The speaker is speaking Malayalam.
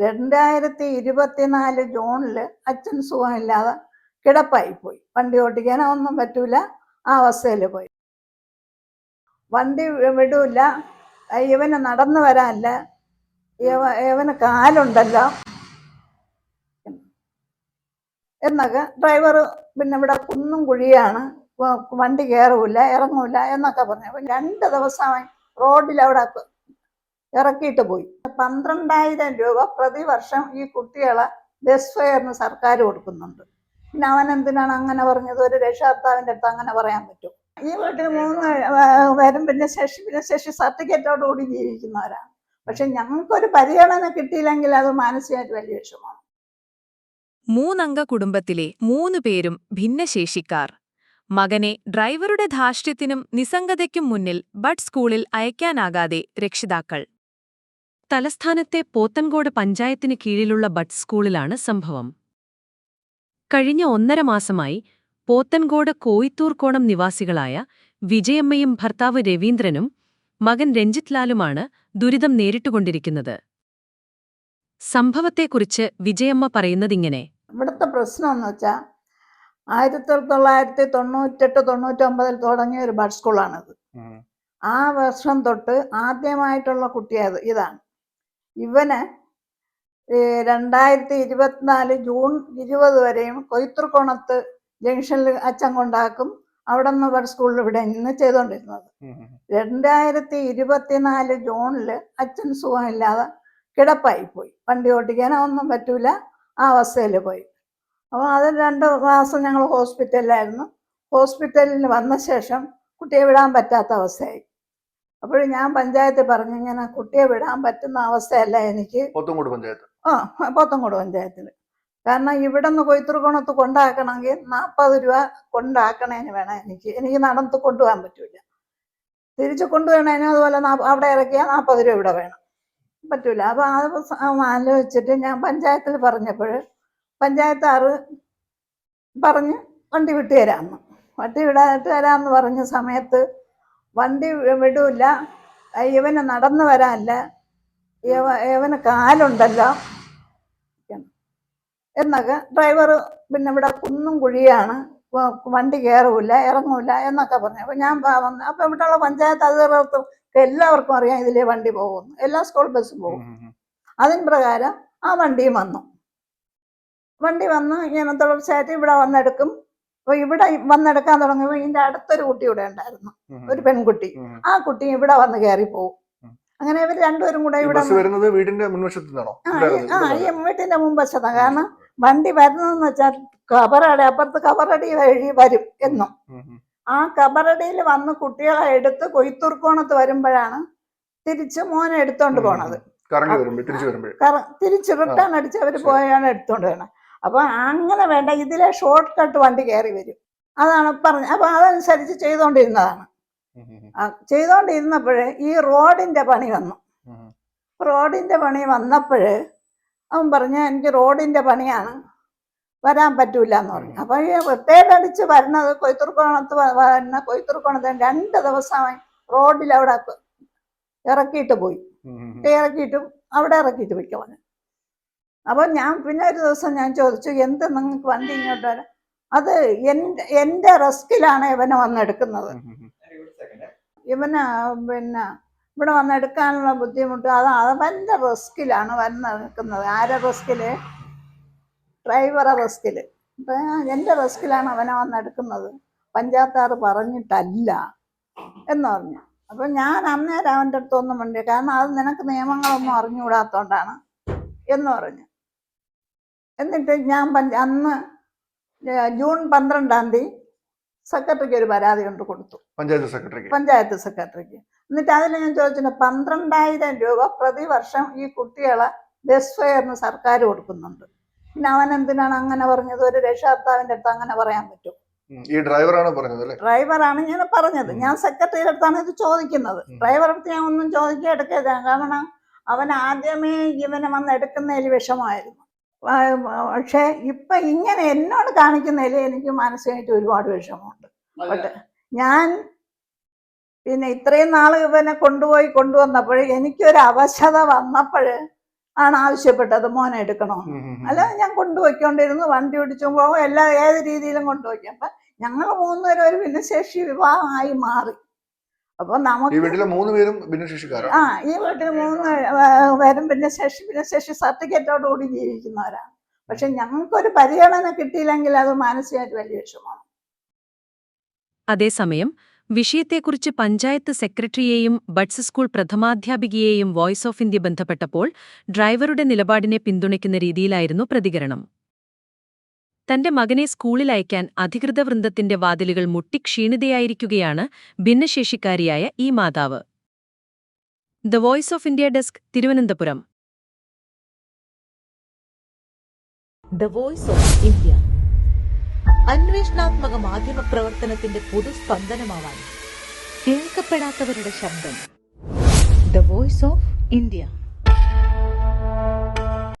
രണ്ടായിരത്തി ഇരുപത്തിനാല് ജൂണിൽ അച്ഛൻ സുഖമില്ലാതെ കിടപ്പായി പോയി വണ്ടി ഓട്ടിക്കാനോ ഒന്നും പറ്റൂല. ആ അവസ്ഥയിൽ പോയി. വണ്ടി വിടൂല. ഇവന് നടന്നു വരാനില്ല. ഇവ- ഇവന് കാലുണ്ടല്ലോ. എന്നൊക്കെ ഡ്രൈവർ പിന്നെ ഇവിടെ കുന്നും കുഴിയാണ്. വണ്ടി കയറൂല ഇറങ്ങൂല എന്നൊക്കെ പറഞ്ഞു. രണ്ട് ദിവസമായി റോഡിൽ അവിടെ ഇറക്കിയിട്ട് പോയി. പന്ത്രണ്ടായിരം രൂപ പ്രതിവർഷം ഈ കുട്ടികളെ ബസ് ഫെയറിന് സർക്കാർ കൊടുക്കുന്നുണ്ട്. പിന്നെ അവൻ എന്തിനാണ് അങ്ങനെ പറഞ്ഞത്? ഒരു രക്ഷകർത്താവിന്റെ അടുത്ത് അങ്ങനെ പറയാൻ പറ്റും. ഈ വീട്ടിൽ മൂന്ന് പേരും പിന്നെ ശേഷി പിന്നെ ശേഷി സർട്ടിഫിക്കറ്റോട് കൂടി ജീവിക്കുന്നവരാണ്. പക്ഷെ ഞങ്ങൾക്കൊരു പരിഗണന കിട്ടിയില്ലെങ്കിൽ അത് മാനസികമായിട്ട് വലിയ വിഷമമാണ്. മൂന്നംഗ കുടുംബത്തിലെ മൂന്ന് പേരും ഭിന്നശേഷിക്കാർ. മകനെ ഡ്രൈവറുടെ ധാർഷ്ട്യത്തിനും നിസ്സംഗതയ്ക്കും മുന്നിൽ ബഡ് സ്കൂളിൽ അയക്കാനാകാതെ രക്ഷിതാക്കൾ. തലസ്ഥാനത്തെ പോത്തൻകോട് പഞ്ചായത്തിന് കീഴിലുള്ള ബഡ് സ്കൂളിലാണ് സംഭവം. കഴിഞ്ഞ ഒന്നര മാസമായി പോത്തൻകോട് കോയിത്തൂർക്കോണം നിവാസികളായ വിജയമ്മയും ഭർത്താവ് രവീന്ദ്രനും മകൻ രഞ്ജിത് ലാലുമാണ് ദുരിതം നേരിട്ടുകൊണ്ടിരിക്കുന്നത്. സംഭവത്തെക്കുറിച്ച് വിജയമ്മ പറയുന്നതിങ്ങനെ. ഇവിടുത്തെ പ്രശ്നം എന്ന് വെച്ചാൽ ആയിരത്തി തൊള്ളായിരത്തി തൊണ്ണൂറ്റെട്ട് തൊണ്ണൂറ്റൊമ്പതിൽ തുടങ്ങിയ ഒരു ബഡ് സ്കൂളാണിത്. ആ വർഷം തൊട്ട് ആദ്യമായിട്ടുള്ള കുട്ടിയത് ഇതാണ്. ഇവന് രണ്ടായിരത്തി ഇരുപത്തിനാല് ജൂൺ ഇരുപത് വരെയും കൊയ്ത്തൃക്കോണത്ത് ജംഗ്ഷനിൽ അച്ഛൻ കൊണ്ടാക്കും അവിടെ നിന്ന് ഇവിടെ സ്കൂളിൽ ഇവിടെ നിന്ന് ചെയ്തുകൊണ്ടിരുന്നത് രണ്ടായിരത്തി ഇരുപത്തിനാല് ജൂണിൽ അച്ഛൻ സുഖമില്ലാതെ കിടപ്പായി പോയി വണ്ടി ഓട്ടിക്കാനോ ഒന്നും പറ്റൂല ആ അവസ്ഥയിൽ പോയി. അപ്പോൾ അത് രണ്ട് മാസം ഞങ്ങൾ ഹോസ്പിറ്റലിലായിരുന്നു. ഹോസ്പിറ്റലിൽ വന്ന ശേഷം കുട്ടിയെ വിടാൻ പറ്റാത്ത അവസ്ഥയായി. അപ്പോൾ ഞാൻ പഞ്ചായത്തിൽ പറഞ്ഞു ഇങ്ങനെ കുട്ടിയെ വിടാൻ പറ്റുന്ന അവസ്ഥയല്ല എനിക്ക്. പോത്തങ്കോട് പഞ്ചായത്ത്. ആ പോത്തങ്കോട് പഞ്ചായത്തിൽ കാരണം ഇവിടെ നിന്ന് കൊയ്ത്തുറുകോണത്ത് കൊണ്ടാക്കണമെങ്കിൽ നാൽപ്പത് രൂപ കൊണ്ടാക്കണേന് വേണം എനിക്ക്. എനിക്ക് നടന്ന് കൊണ്ടുപോകാൻ പറ്റൂല. തിരിച്ച് കൊണ്ടുപോകണേന് അതുപോലെ അവിടെ ഇറക്കിയാൽ നാൽപ്പത് രൂപ ഇവിടെ വേണം. പറ്റൂല. അപ്പൊ അത് ആലോചിച്ചിട്ട് ഞാൻ പഞ്ചായത്തിൽ പറഞ്ഞപ്പോൾ ആറ് പറഞ്ഞ് വണ്ടി വിട്ടു തരാമെന്ന്. വണ്ടി വിടാനായിട്ട് തരാമെന്ന് പറഞ്ഞ സമയത്ത് വണ്ടി വിടൂല. ഇവന് നടന്നു വരാനില്ല. ഇവ- ഇവന് കാലുണ്ടല്ലോ. എന്നൊക്കെ ഡ്രൈവർ പിന്നെ ഇവിടെ കുന്നും കുഴിയാണ്. വണ്ടി കയറൂല ഇറങ്ങൂല എന്നൊക്കെ പറഞ്ഞു. അപ്പൊ ഞാൻ വന്ന് അപ്പൊ ഇവിടെയുള്ള പഞ്ചായത്ത് അധികൃതർക്കും എല്ലാവർക്കും അറിയാം ഇതിലേ വണ്ടി പോകുന്നു. എല്ലാ സ്കൂൾ ബസ്സും പോകും. അതിന് പ്രകാരം ആ വണ്ടിയും വന്നു. വണ്ടി വന്ന് ഇങ്ങനെ തുടർച്ചയായിട്ട് ഇവിടെ വന്നെടുക്കും. അപ്പൊ ഇവിടെ വന്നെടുക്കാൻ തുടങ്ങിയപ്പോൾ ഇതിന്റെ അടുത്തൊരു കുട്ടി ഇവിടെ ഉണ്ടായിരുന്നു. ഒരു പെൺകുട്ടി. ആ കുട്ടി ഇവിടെ വന്ന് കയറി പോകും അങ്ങനെ ഇവർ രണ്ടുപേരും കൂടെ ഇവിടെ വരുന്നത് വീടിന്റെ മുൻവശത്താണോ ആ, ഈ- വീട്ടിന്റെ മുൻവശത്താണ് കാരണം വണ്ടി വരുന്നതെന്ന് വെച്ചാൽ കബറടി അപ്പുറത്ത് കബറടി വഴി വരും എന്നും. ആ കബറടിയിൽ വന്ന് കുട്ടികളെ എടുത്ത് കൊയ്ത്തൂർക്കോണത്ത് വരുമ്പോഴാണ് തിരിച്ച് മോനെ എടുത്തോണ്ട് പോണത്. തിരിച്ചു റിട്ടേൺ അടിച്ച് അവർ. പോയാണ് എടുത്തോണ്ട് വരണം. അപ്പൊ അങ്ങനെ വേണ്ട ഇതിലെ ഷോർട്ട് കട്ട് വണ്ടി കയറി വരും. അതാണ് പറഞ്ഞത് അപ്പോൾ അതനുസരിച്ച് ചെയ്തുകൊണ്ടിരുന്നതാണ് ചെയ്തുകൊണ്ടിരുന്നപ്പോൾ ഈ റോഡിന്റെ പണി വന്നു. റോഡിന്റെ പണി വന്നപ്പോഴ് അവൻ പറഞ്ഞു എനിക്ക് റോഡിന്റെ പണിയാണ് വരാൻ പറ്റൂല എന്ന് പറഞ്ഞു അപ്പോൾ ഈ റിട്ടയർഡ് അടിച്ച് വരുന്നത് കൊയ്ത്തുർക്കോണത്ത് വ- വരുന്ന കൊയ്ത്തുർക്കോണത്ത് രണ്ട് ദിവസമായി റോഡിൽ അവിടെ ഇറക്കിയിട്ട് പോയി. ഇറക്കിയിട്ടും അവിടെ ഇറക്കിയിട്ട് പോയി. കളഞ്ഞു അപ്പൊ ഞാൻ പിന്നെ ഒരു ദിവസം ഞാൻ ചോദിച്ചു എന്ത് നിങ്ങൾക്ക് വണ്ടി ഇങ്ങോട്ട് വരാം അത് എന്റെ എന്റെ റിസ്കിലാണ് ഇവനെ വന്നെടുക്കുന്നത് ഇവന് പിന്നെ ഇവിടെ വന്നെടുക്കാനുള്ള ബുദ്ധിമുട്ട് അത് അവന്റെ റിസ്കിലാണ് വന്നെടുക്കുന്നത് ആരെ റിസ്കിൽ? ഡ്രൈവറെ റിസ്കിൽ. അപ്പം എന്റെ റിസ്കിലാണ് അവനെ വന്നെടുക്കുന്നത് പഞ്ചായത്താറ് പറഞ്ഞിട്ടല്ല എന്ന് പറഞ്ഞു. അപ്പൊ ഞാൻ അന്നേരം അവന്റെ അടുത്തൊന്നും വേണ്ടി കാരണം അത് നിനക്ക് നിയമങ്ങളൊന്നും അറിഞ്ഞുകൂടാത്തോണ്ടാണ് എന്ന് പറഞ്ഞു. എന്നിട്ട് ഞാൻ അന്ന് ജൂൺ പന്ത്രണ്ടാം തീയതി സെക്രട്ടറിക്ക് ഒരു പരാതി കൊണ്ട് കൊടുത്തു. പഞ്ചായത്ത് സെക്രട്ടറിക്ക്. പഞ്ചായത്ത് സെക്രട്ടറിക്ക്. എന്നിട്ട് അതിൽ ഞാൻ ചോദിച്ചിട്ട് പന്ത്രണ്ടായിരം രൂപ പ്രതിവർഷം ഈ കുട്ടികളെ ബസ് ഫെയറിന് സർക്കാർ കൊടുക്കുന്നുണ്ട്. പിന്നെ അവൻ എന്തിനാണ് അങ്ങനെ പറഞ്ഞത്? ഒരു രക്ഷകർത്താവിന്റെ അടുത്ത് അങ്ങനെ പറയാൻ പറ്റും ഈ ഡ്രൈവറാണ് പറഞ്ഞത് അല്ലേ? ഡ്രൈവറാണ് ഞാൻ പറഞ്ഞത്. ഞാൻ സെക്രട്ടറിയുടെ അടുത്താണ് ഇത് ചോദിക്കുന്നത്. ഡ്രൈവർ ഡ്രൈവറെ അടുത്ത് ഞാൻ ഒന്നും ചോദിക്കാൻ എടുക്കരുത്. കാരണം അവൻ ആദ്യമേ ഇവനെ വന്ന് എടുക്കുന്നതിൽ വിഷമമായിരുന്നു. ആ, പക്ഷേ ഇപ്പൊ ഇങ്ങനെ എന്നോട് കാണിക്കുന്നതിൽ എനിക്ക് മാനസികമായിട്ട് ഒരുപാട് വിഷമമുണ്ട്. പക്ഷെ ഞാൻ പിന്നെ ഇത്രയും നാൾ ഇവനെ കൊണ്ടുപോയി കൊണ്ടുവന്നപ്പോൾ എനിക്കൊരു അവശത വന്നപ്പോൾ ആണ് ആവശ്യപ്പെട്ടത് മോനെ ഉം. അല്ല ഞാൻ കൊണ്ടുപോയിക്കൊണ്ടിരുന്നു വണ്ടി ഓടിച്ചും പോകും എല്ലാ ഏത് രീതിയിലും കൊണ്ടുപോയി. അപ്പൊ ഞങ്ങൾ മൂന്നുപേരും ഒരു ഭിന്നശേഷി വിവാഹമായി മാറി. അപ്പൊ ഈ നമുക്ക് വീട്ടിലെ മൂന്ന് പേരും ഭിന്നശേഷിക്കാരാണ്. ആ ഈ വീട്ടിൽ മൂന്ന് പേരും ഭിന്നശേഷി ഭിന്നശേഷി സർട്ടിഫിക്കറ്റോട് കൂടി ജീവിക്കുന്നവരാണ്. പക്ഷെ ഞങ്ങൾക്കൊരു പരിഗണന കിട്ടിയില്ലെങ്കിൽ അത് മാനസികമായിട്ട് വലിയ വിഷമമാണ്. അതേസമയം വിഷയത്തെക്കുറിച്ച് പഞ്ചായത്ത് സെക്രട്ടറിയെയും ബഡ്സ് സ്കൂൾ പ്രഥമാധ്യാപികയെയും വോയിസ് ഓഫ് ഇന്ത്യ ബന്ധപ്പെട്ടപ്പോൾ ഡ്രൈവറുടെ നിലപാടിനെ പിന്തുണയ്ക്കുന്ന രീതിയിലായിരുന്നു പ്രതികരണം. തന്റെ മകനെ സ്കൂളിൽ അയക്കാൻ അധികൃത വൃന്ദത്തിന്റെ വാതിലുകൾ മുട്ടിക്ഷീണിതയായിരിക്കുകയാണ് ഭിന്നശേഷിക്കാരിയായ ഈ മാതാവ്. The voice of India desk Thiruvananthapuram. Of India. അന്വേഷണാത്മക മാധ്യമ പ്രവർത്തനത്തിന്റെ പൊതുസ്പന്ദനമാവാൻ കേൾക്കപ്പെടാത്തവരുടെ ശബ്ദം. The voice of India.